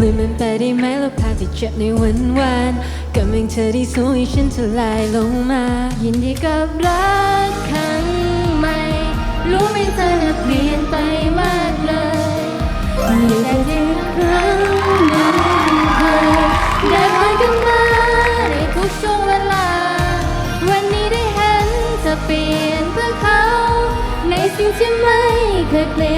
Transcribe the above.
ลืมมันไปได้ไหมแล้วภาพที่เจ็บในวันวานกำลังเธอที่สูงให้ฉันทลายลงมา ยินดีกับรักครั้งใหม่ รู้ไหมเธอน่ะเปลี่ยนไปมากเลยมีแต่ที่ครั้งนั้นเคยได้ผ่านกันมาในทุกช่วงเวลา วันนี้ได้เห็นเธอเปลี่ยนเพื่อเขา ในสิ่งที่ไม่เคยเปลี่ยน